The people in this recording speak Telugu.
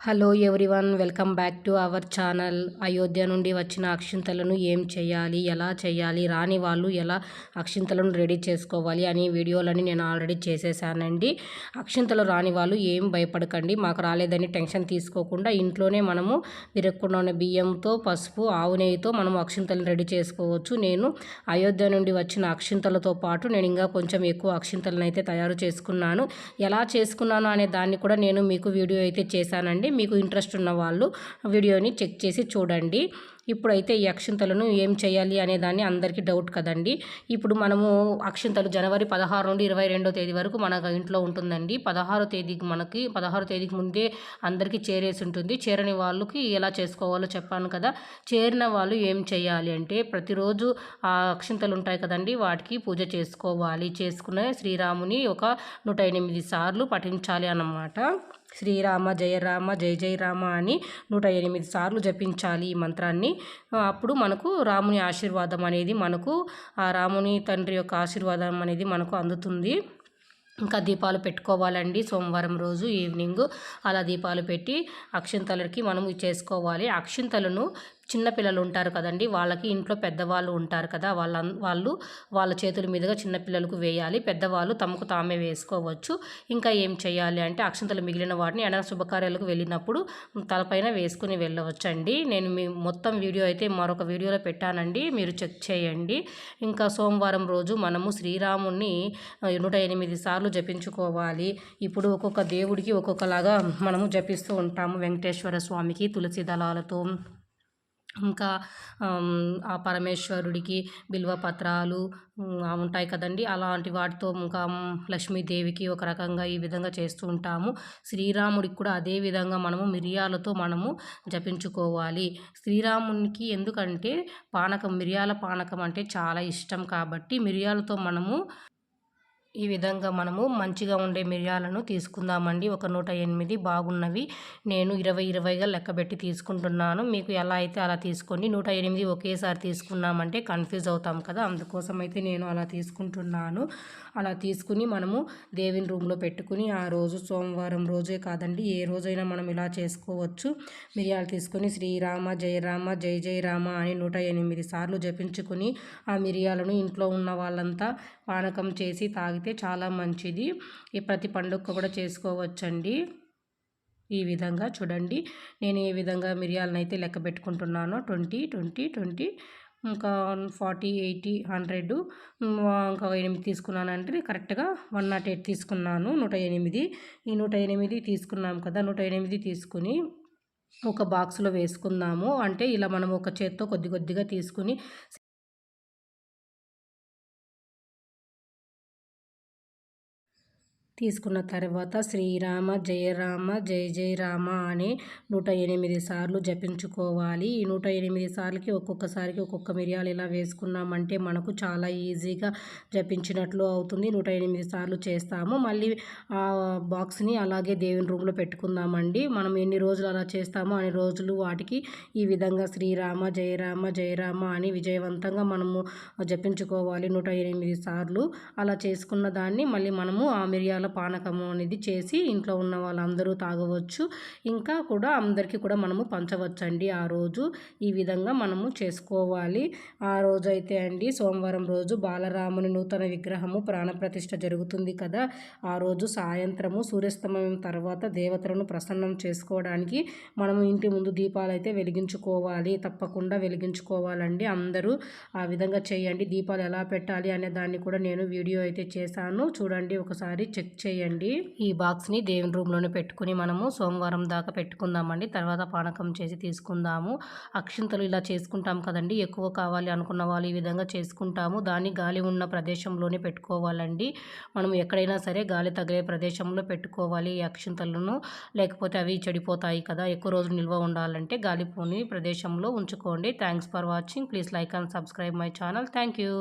Hello everyone welcome back to our channel. Ayodhya నుండి వచ్చిన అక్షింతలను ఏం చేయాలి ఎలా చేయాలి రాని వాళ్ళు ఎలా అక్షింతలను రెడీ చేసుకోవాలి అనే వీడియోలని నేను ఆల్రెడీ చేసేసానండి. అక్షింతలు రాని వాళ్ళు ఏం భయపడకండి మాకు రాలేదని టెన్షన్ తీసుకోకుండా ఇంట్లోనే మనము విరక్కుండా బియ్యంతో పసుపు ఆవు నెయ్యితో మనం అక్షింతలను రెడీ చేసుకోవచ్చు. నేను అయోధ్య నుండి వచ్చిన అక్షింతలతో పాటు నేను ఇంకా కొంచెం ఎక్కువ అక్షింతలను అయితే తయారు చేసుకున్నాను. ఎలా చేసుకున్నాను అనే దాన్ని కూడా నేను మీకు వీడియో అయితే చేశానండి. మీకు ఇంట్రెస్ట్ ఉన్న వాళ్ళు వీడియోని చెక్ చేసి చూడండి. ఇప్పుడైతే ఈ అక్షింతలను ఏం చేయాలి అనే దాన్ని అందరికీ డౌట్ కదండి. ఇప్పుడు మనము అక్షింతలు జనవరి పదహారు నుండి ఇరవై రెండో తేదీ వరకు మన ఇంట్లో ఉంటుందండి. పదహారో తేదీకి మనకి పదహారో తేదీకి ముందే అందరికీ చేరేసి ఉంటుంది. చేరని వాళ్ళకి ఎలా చేసుకోవాలో చెప్పాను కదా. చేరిన వాళ్ళు ఏం చేయాలి అంటే ప్రతిరోజు ఆ అక్షింతలు ఉంటాయి కదండి. వాటికి పూజ చేసుకోవాలి. చేసుకునే శ్రీరాముని ఒక నూట ఎనిమిది సార్లు పఠించాలి అన్నమాట. శ్రీరామ జయరామ జయ జయ రామ అని నూట ఎనిమిది సార్లు జపించాలి ఈ మంత్రాన్ని. అప్పుడు మనకు రాముని ఆశీర్వాదం అనేది మనకు ఆ రాముని తండ్రి యొక్క ఆశీర్వాదం అనేది మనకు అందుతుంది. ఇంకా దీపాలు పెట్టుకోవాలండి సోమవారం రోజు ఈవినింగ్. అలా దీపాలు పెట్టి అక్షింతలకి మనము చేసుకోవాలి అక్షింతలను చిన్నపిల్లలు ఉంటారు కదండి. వాళ్ళకి ఇంట్లో పెద్దవాళ్ళు ఉంటారు కదా. వాళ్ళ వాళ్ళు వాళ్ళ చేతుల మీదుగా చిన్నపిల్లలకు వేయాలి. పెద్దవాళ్ళు తమకు తామే వేసుకోవచ్చు. ఇంకా ఏం చేయాలి అంటే అక్షంతలు మిగిలిన వాటిని ఏమైనా శుభకార్యాలకు వెళ్ళినప్పుడు తలపైన వేసుకుని వెళ్ళవచ్చండి. నేను మీ మొత్తం వీడియో అయితే మరొక వీడియోలో పెట్టానండి. మీరు చెక్ చేయండి. ఇంకా సోమవారం రోజు మనము శ్రీరాముని నూట ఎనిమిది సార్లు జపించుకోవాలి. ఇప్పుడు ఒక్కొక్క దేవుడికి ఒక్కొక్కలాగా మనము జపిస్తూ ఉంటాము. వెంకటేశ్వర స్వామికి తులసి దళాలతో. ఇంకా ఆ పరమేశ్వరుడికి బిల్వ పత్రాలు ఉంటాయి కదండి. అలాంటి వాటితో ఇంకా లక్ష్మీదేవికి ఒక రకంగా ఈ విధంగా చేస్తూ ఉంటాము. శ్రీరాముడికి కూడా అదే విధంగా మనము మిరియాలతో మనము జపించుకోవాలి. శ్రీరామునికి ఎందుకంటే పానకం మిరియాల పానకం అంటే చాలా ఇష్టం కాబట్టి మిరియాలతో మనము ఈ విధంగా మనము మంచిగా ఉండే మిరియాలను తీసుకుందామండి. ఒక నూట ఎనిమిది బాగున్నవి. నేను ఇరవై ఇరవైగా లెక్కబెట్టి తీసుకుంటున్నాను. మీకు ఎలా అయితే అలా తీసుకోండి. నూట ఎనిమిది ఒకేసారి తీసుకున్నామంటే కన్ఫ్యూజ్ అవుతాం కదా. అందుకోసం అయితే నేను అలా తీసుకుంటున్నాను. అలా తీసుకుని మనము దేవుని రూమ్లో పెట్టుకుని ఆ రోజు సోమవారం రోజే కాదండి ఏ రోజైనా మనం ఇలా చేసుకోవచ్చు. మిరియాలు తీసుకొని శ్రీరామ జయరామ జయ జయ రామ అని నూట ఎనిమిది సార్లు జపించుకుని ఆ మిరియాలను ఇంట్లో ఉన్న వాళ్ళంతా పానకం చేసి తాగి అయితే చాలా మంచిది. ఈ ప్రతి పండుగ కూడా చేసుకోవచ్చండి. ఈ విధంగా చూడండి. నేను ఏ విధంగా మిరియాలను అయితే లెక్క పెట్టుకుంటున్నానో. ట్వంటీ ట్వంటీ ట్వంటీ ఇంకా ఫార్టీ ఎయిటీ హండ్రెడ్ ఇంకా ఎనిమిది తీసుకున్నానంటే కరెక్ట్గా వన్ నాట్ ఎయిట్ తీసుకున్నాను. నూట ఎనిమిది. ఈ నూట ఎనిమిది తీసుకున్నాం కదా నూట ఎనిమిది తీసుకుని ఒక బాక్స్లో వేసుకుందాము. అంటే ఇలా మనం ఒక చేత్తో కొద్ది కొద్దిగా తీసుకుని తీసుకున్న తర్వాత శ్రీరామ జయరామ జయ జయ రామ అని నూట ఎనిమిది సార్లు జపించుకోవాలి. ఈ నూట ఎనిమిది సార్లకి ఒక్కొక్కసారికి ఒక్కొక్క మిరియాలు ఇలా వేసుకున్నామంటే మనకు చాలా ఈజీగా జపించినట్లు అవుతుంది. నూట ఎనిమిది సార్లు చేస్తాము. మళ్ళీ ఆ బాక్స్ని అలాగే దేవుని రూమ్లో పెట్టుకుందామండి. మనం ఎన్ని రోజులు అలా చేస్తామో అన్ని రోజులు వాటికి ఈ విధంగా శ్రీరామ జయరామ జయరామ అని విజయవంతంగా మనము జపించుకోవాలి నూట ఎనిమిది సార్లు. అలా చేసుకున్న దాన్ని మళ్ళీ మనము ఆ మిరియాల పానకము అనేది చేసి ఇంట్లో ఉన్న వాళ్ళందరూ తాగవచ్చు. ఇంకా కూడా అందరికీ కూడా మనము పంచవచ్చండి. ఆ రోజు ఈ విధంగా మనము చేసుకోవాలి. ఆ రోజు అయితే అండి సోమవారం రోజు బాలరాముని నూతన విగ్రహము ప్రాణప్రతిష్ఠ జరుగుతుంది కదా. ఆ రోజు సాయంత్రము సూర్యాస్తమయం తర్వాత దేవతలను ప్రసన్నం చేసుకోవడానికి మనము ఇంటి ముందు దీపాలు అయితే వెలిగించుకోవాలి. తప్పకుండా వెలిగించుకోవాలండి అందరూ. ఆ విధంగా చేయండి. దీపాలు ఎలా పెట్టాలి అనే దాన్ని కూడా నేను వీడియో అయితే చేశాను. చూడండి ఒకసారి చెక్ చేయండి ఈ బాక్స్ని దేవుని రూమ్లోనే పెట్టుకుని మనము సోమవారం దాకా పెట్టుకుందామండి. తర్వాత పానకం చేసి తీసుకుందాము. అక్షింతలు ఇలా చేసుకుంటాం కదండి. ఎక్కువ కావాలి అనుకున్న వాళ్ళు ఈ విధంగా చేసుకుంటాము. దాన్ని గాలి ఉన్న ప్రదేశంలోనే పెట్టుకోవాలండి. మనం ఎక్కడైనా సరే గాలి తగిలే ప్రదేశంలో పెట్టుకోవాలి ఈ అక్షింతలను. లేకపోతే అవి చెడిపోతాయి కదా. ఎక్కువ రోజులు నిల్వ ఉండాలంటే గాలిపోని ప్రదేశంలో ఉంచుకోండి. Thanks for watching. Please like and subscribe my channel. Thank you.